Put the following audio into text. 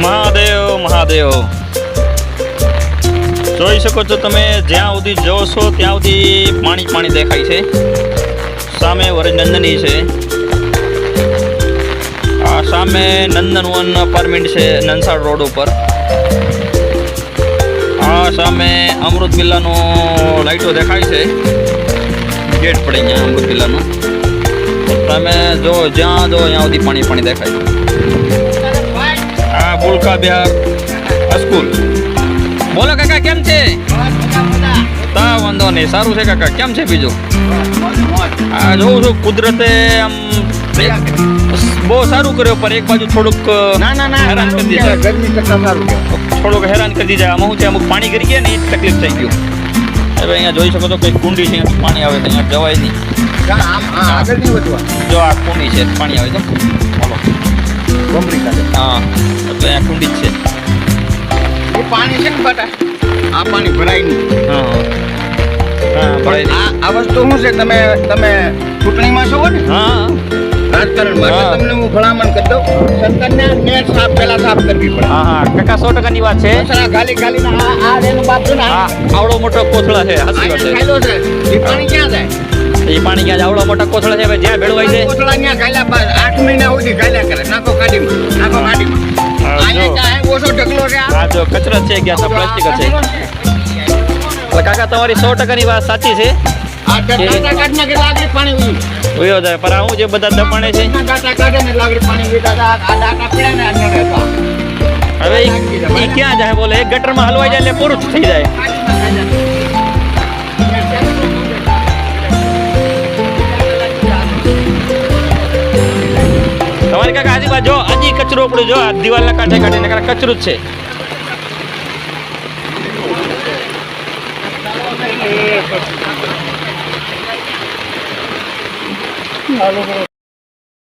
મહાદેવ મહાદેવ. જોઈ શકો છો તમે, જ્યાં સુધી જો છો ત્યાં સુધી પાણી પાણી દેખાય છે. સામે વરજનંદની છે. આ સામે નંદનવન અપાર્ટમેન્ટ છે, નંસાડ રોડ ઉપર. આ સામે અમૃત વિલ્લાનો લાઈટો દેખાય છે. ગેટ પડે અહીંયા અમૃત વિલ્લાનો. તમે જો જ્યાં જો, ત્યાં સુધી પાણી પાણી દેખાય. આ બુલકા બિહાર સ્કૂલ બોલો કાકા કેમ છે? તા વાંધો નહીં સારું છે કાકા. કેમ છે બીજું? આ જોઉં છું કુદરતે આમ બહુ સારું કર્યો પણ એક બાજુ થોડુંક ના ના ના હેરાન કરી દીધા. ગરમી કરતા સારું થોડુંક હેરાન કરી દીધા. આમાં શું છે અમુક પાણી કરી ગયા ને એ જ તકલીફ થઈ ગયું. હવે અહીંયા જોઈ શકો છો કંઈક કુંડી છે પાણી આવે તો અહીંયા જવાય નહીં. હા, જો આ કુંડી છે પાણી આવે તો બોલો. હા એટલે અહીંયા કુંડી જ છે. એ પાણી છે ને બટા આ પાણી ભરાય નહીં. હા આ વસ્તુ શું છે? તમે તમે ચૂંટણીમાં છો ને? હા રાજકારણમાં તમને હું ભલામણ કરી દઉં. સરકારને નેટ સાફ પહેલા સાફ કરવી પડે. હા હા. કાકા સો ટકાની વાત છે. કચરા ગાલી ગાલી આ આ એનું બાપ છે ને? આવડો મોટો કોથળા છે આ વાત છે. એ પાણી ક્યાં જાય? એ પાણી ક્યાં આવડો મોટા કોથળા છે હવે જ્યાં ભેળવાય છે કોથળા ખાયલા? સુધી ખાયલા કરે. નાખો ગાડીમાં નાખો ગાડીમાં ઓછો ઢગલો છે આ. જો કચરો છે ગયા પ્લાસ્ટિક છે. કાકા તમારી સો ટકાની વાત સાચી છે. પાણી આવું જે બધા દબાણે છે? હવે ક્યાં જાય બોલે? એક ગટરમાં હલવાઈ જાય એટલે પૂરું થઈ જાય. કચરો પડ્યો જો આ દિવાલના કાંઠે કાંઠે નકર કચરું જ છે.